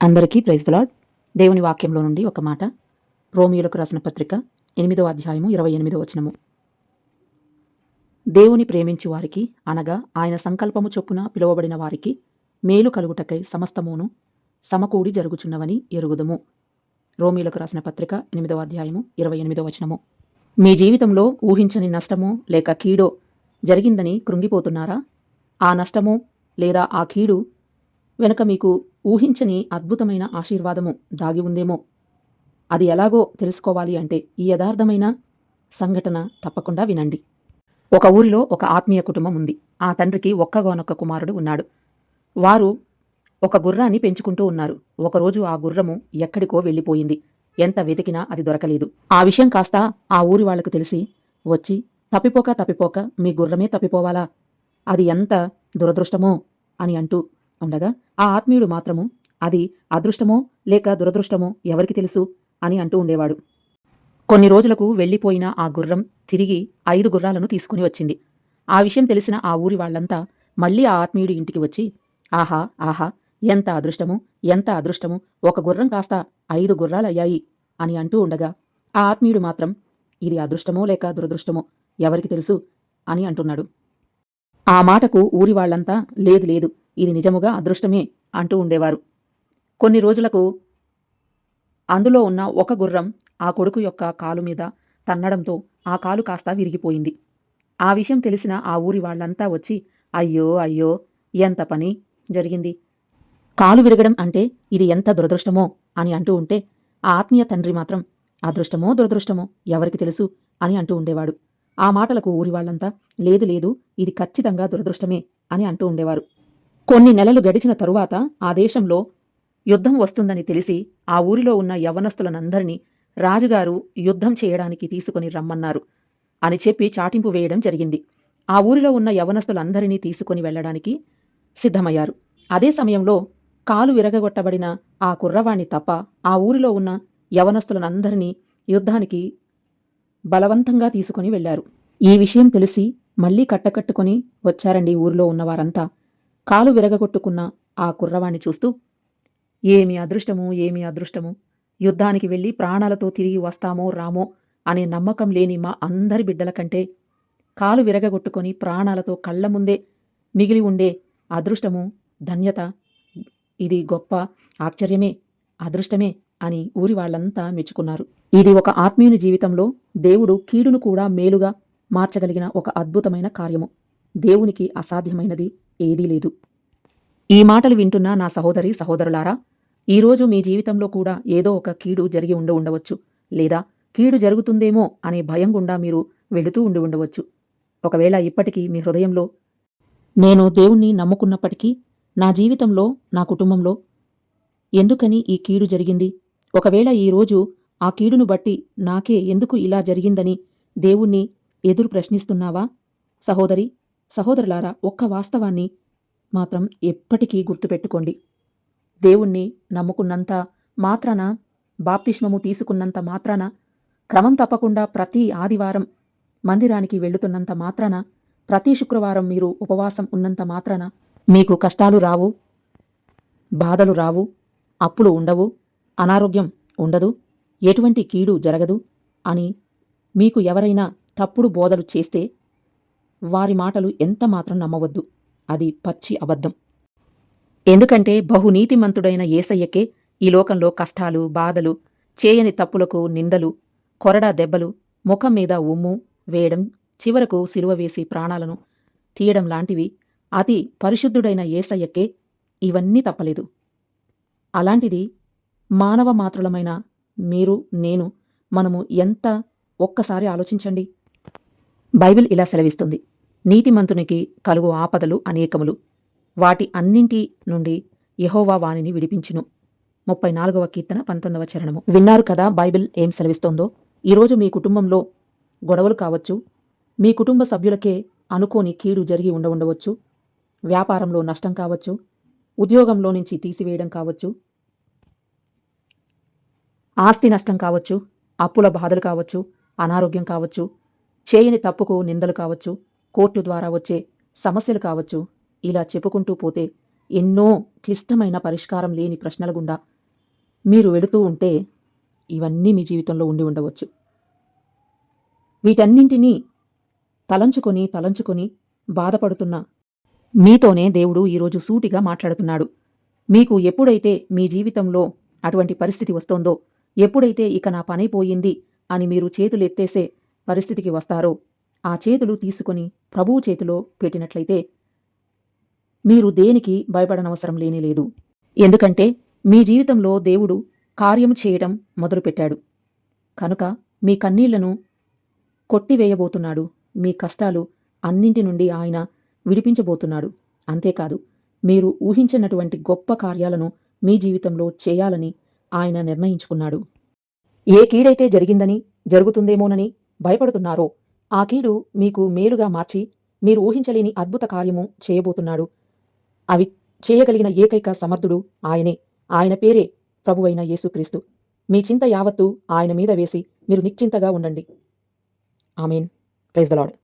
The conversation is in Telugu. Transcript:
అందరికీ ప్రైజ్ లాడ్ దేవుని వాక్యంలో నుండి ఒక మాట. రోమియోలకు రాసిన పత్రిక ఎనిమిదో అధ్యాయము ఇరవై ఎనిమిదో వచనము. దేవుని ప్రేమించు వారికి అనగా ఆయన సంకల్పము చొప్పున పిలువబడిన వారికి మేలు కలుగుటకై సమస్తమును సమకూడి జరుగుచున్నవని ఎరుగుదము. రోమిలకు రాసిన పత్రిక ఎనిమిదో అధ్యాయము ఇరవై ఎనిమిదో వచనము. మీ జీవితంలో ఊహించని నష్టమో లేక కీడో జరిగిందని కృంగిపోతున్నారా? ఆ నష్టమో లేదా ఆ కీడు వెనుక మీకు ఊహించని అద్భుతమైన ఆశీర్వాదము దాగి ఉందేమో. అది ఎలాగో తెలుసుకోవాలి అంటే ఈ యథార్థమైన సంఘటన తప్పకుండా వినండి. ఒక ఊరిలో ఒక ఆత్మీయ కుటుంబం ఉంది. ఆ తండ్రికి ఒక్కగానొక్క కుమారుడు ఉన్నాడు. వారు ఒక గుర్రాన్ని పెంచుకుంటూ ఉన్నారు. ఒకరోజు ఆ గుర్రము ఎక్కడికో వెళ్ళిపోయింది. ఎంత వెతికినా అది దొరకలేదు. ఆ విషయం కాస్త ఆ ఊరి వాళ్ళకు తెలిసి వచ్చి తప్పిపోక తప్పిపోక మీ గుర్రమే తప్పిపోవాలా? అది ఎంత దురదృష్టమో అని అంటూ ఉండగా ఆ ఆత్మీయుడు మాత్రము అది అదృష్టమో లేక దురదృష్టమో ఎవరికి తెలుసు? అని అంటూ ఉండేవాడు. కొన్ని రోజులకు వెళ్ళిపోయిన ఆ గుర్రం తిరిగి ఐదు గుర్రాలను తీసుకుని వచ్చింది. ఆ విషయం తెలిసిన ఆ ఊరి వాళ్ళంతా మళ్ళీ ఆ ఆత్మీయుడి ఇంటికి వచ్చి ఆహా ఆహా ఎంత అదృష్టము ఎంత అదృష్టము ఒక గుర్రం కాస్త ఐదు గుర్రాలయ్యాయి అని అంటూ ఉండగా ఆ ఆత్మీయుడు మాత్రం ఇది అదృష్టమో లేక దురదృష్టమో ఎవరికి తెలుసు? అని అంటున్నాడు. ఆ మాటకు ఊరి వాళ్ళంతా లేదు లేదు ఇది నిజముగా అదృష్టమే అంటూ ఉండేవారు. కొన్ని రోజులకు అందులో ఉన్న ఒక గుర్రం ఆ కొడుకు యొక్క కాలు మీద తన్నడంతో ఆ కాలు కాస్త విరిగిపోయింది. ఆ విషయం తెలిసిన ఆ ఊరి వాళ్ళంతా వచ్చి అయ్యో అయ్యో ఎంత పని జరిగింది? కాలు విరగడం అంటే ఇది ఎంత దురదృష్టమో అని అంటూ ఉంటే ఆ ఆత్మీయ తండ్రి మాత్రం అదృష్టమో దురదృష్టమో ఎవరికి తెలుసు అని అంటూ ఉండేవాడు. ఆ మాటలకు ఊరి వాళ్ళంతా లేదు లేదు ఇది ఖచ్చితంగా దురదృష్టమే అని అంటూ ఉండేవారు. కొన్ని నెలలు గడిచిన తరువాత ఆ దేశంలో యుద్ధం వస్తుందని తెలిసి ఆ ఊరిలో ఉన్న యవ్వనస్తులనందరినీ రాజుగారు యుద్ధం చేయడానికి తీసుకుని రమ్మన్నారు అని చెప్పి చాటింపు వేయడం జరిగింది. ఆ ఊరిలో ఉన్న యవనస్తులందరినీ తీసుకుని వెళ్ళడానికి సిద్ధమయ్యారు. అదే సమయంలో కాలు విరగగొట్టబడిన ఆ కుర్రవాణ్ణి తప్ప ఆ ఊరిలో ఉన్న యవనస్తులనందరినీ యుద్ధానికి బలవంతంగా తీసుకుని వెళ్ళారు ఈ విషయం తెలిసి మళ్ళీ కట్టకట్టుకుని వచ్చారండి ఊరిలో ఉన్నవారంతా కాలు విరగగొట్టుకున్న ఆ కుర్రవాణ్ణి చూస్తూ ఏమి అదృష్టము ఏమి అదృష్టము? యుద్ధానికి వెళ్ళి ప్రాణాలతో తిరిగి వస్తామో రామో అనే నమ్మకం లేని మా అందరి బిడ్డల కంటే కాలు విరగగొట్టుకొని ప్రాణాలతో కళ్ళ ముందే మిగిలి ఉండే అదృష్టము ధన్యత ఇది గొప్ప ఆశ్చర్యమే అదృష్టమే అని ఊరి వాళ్ళంతా మెచ్చుకున్నారు. ఇది ఒక ఆత్మీయుని జీవితంలో దేవుడు కీడును కూడా మేలుగా మార్చగలిగిన ఒక అద్భుతమైన కార్యము. దేవునికి అసాధ్యమైనది ఏదీ లేదు. ఈ మాటలు వింటున్న నా సహోదరి సహోదరులారా ఈరోజు మీ జీవితంలో కూడా ఏదో ఒక కీడు జరిగి ఉండి ఉండవచ్చు లేదా కీడు జరుగుతుందేమో అనే భయం గుండా మీరు వెళుతూ ఉండి ఉండవచ్చు. ఒకవేళ ఇప్పటికీ మీ హృదయంలో నేను దేవుణ్ణి నమ్ముకున్నప్పటికీ నా జీవితంలో నా కుటుంబంలో ఎందుకని ఈ కీడు జరిగింది? ఒకవేళ ఈరోజు ఆ కీడును బట్టి నాకే ఎందుకు ఇలా జరిగిందని దేవుణ్ణి ఎదురు ప్రశ్నిస్తున్నావా? సహోదరి సహోదరులారా ఒక్క వాస్తవాన్ని మాత్రం ఎప్పటికీ గుర్తుపెట్టుకోండి. దేవుణ్ణి నమ్ముకున్నంత మాత్రాన బాప్తిష్మము తీసుకున్నంత మాత్రాన క్రమం తప్పకుండా ప్రతి ఆదివారం మందిరానికి వెళుతున్నంత మాత్రాన ప్రతి శుక్రవారం మీరు ఉపవాసం ఉన్నంత మాత్రాన మీకు కష్టాలు రావు బాధలు రావు అప్పులు ఉండవు అనారోగ్యం ఉండదు. ఎటువంటి కీడు జరగదు అని మీకు ఎవరైనా తప్పుడు బోధలు చేస్తే వారి మాటలు ఎంత మాత్రం నమ్మవద్దు. అది పచ్చి అబద్ధం. ఎందుకంటే బహునీతిమంతుడైన ఏసయ్యకే ఈ లోకంలో కష్టాలు బాధలు చేయని తప్పులకు నిందలు కొరడా దెబ్బలు ముఖం మీద ఉమ్ము వేయడం చివరకు సిలువ వేసి ప్రాణాలను తీయడం లాంటివి అతి పరిశుద్ధుడైన ఏసయ్యకే ఇవన్నీ తప్పలేదు. అలాంటిది మానవ మాతృలమైన మీరు నేను మనము ఎంత ఒక్కసారి ఆలోచించండి? బైబిల్ ఇలా సెలవిస్తుంది. నీతిమంతునికి కలుగు ఆపదలు అనేకములు. వాటి అన్నింటి నుండి యహోవా వాణిని విడిపించును. ముప్పై నాలుగవ కీర్తన పంతొమ్మిదవ చరణము. విన్నారు కదా బైబిల్ ఏం సెలవిస్తోందో? ఈరోజు మీ కుటుంబంలో గొడవలు కావచ్చు మీ కుటుంబ సభ్యులకే అనుకోని కీడు జరిగి ఉండ ఉండవచ్చు వ్యాపారంలో నష్టం కావచ్చు ఉద్యోగంలో నుంచి తీసివేయడం కావచ్చు ఆస్తి నష్టం కావచ్చు అప్పుల బాధలు కావచ్చు అనారోగ్యం కావచ్చు చేయని తప్పుకు నిందలు కావచ్చు కోర్టు ద్వారా వచ్చే సమస్యలు కావచ్చు ఇలా చెప్పుకుంటూ పోతే ఎన్నో క్లిష్టమైన పరిష్కారం లేని ప్రశ్నల గుండా మీరు వెళుతూ ఉంటే ఇవన్నీ మీ జీవితంలో ఉండి ఉండవచ్చు. వీటన్నింటినీ తలంచుకొని తలంచుకొని బాధపడుతున్న మీతోనే దేవుడు ఈరోజు సూటిగా మాట్లాడుతున్నాడు. మీకు ఎప్పుడైతే మీ జీవితంలో అటువంటి పరిస్థితి వస్తోందో ఎప్పుడైతే ఇక నా పనైపోయింది అని మీరు చేతులు ఎత్తేసే పరిస్థితికి వస్తారో ఆ చేతులు తీసుకొని ప్రభువు చేతిలో పెట్టినట్లయితే మీరు దేనికి భయపడనవసరం లేని లేదు. ఎందుకంటే మీ జీవితంలో దేవుడు కార్యం చేయటం మొదలుపెట్టాడు. కనుక మీ కన్నీళ్ళను కొట్టివేయబోతున్నాడు. మీ కష్టాలు అన్నింటి నుండి ఆయన విడిపించబోతున్నాడు. అంతేకాదు మీరు ఊహించినటువంటి గొప్ప కార్యాలను మీ జీవితంలో చేయాలని ఆయన నిర్ణయించుకున్నాడు. ఏ కీడైతే జరిగిందని జరుగుతుందేమోనని భయపడుతున్నారో ఆ కీడు మీకు మేలుగా మార్చి మీరు ఊహించలేని అద్భుత కార్యము చేయబోతున్నాడు. అవి చేయగలిగిన ఏకైక సమర్థుడు ఆయనే. ఆయన పేరే ప్రభువైన యేసుక్రీస్తు. మీ చింత యావత్తు ఆయన మీద వేసి మీరు నిశ్చింతగా ఉండండి. ఆమెన్. Praise the lord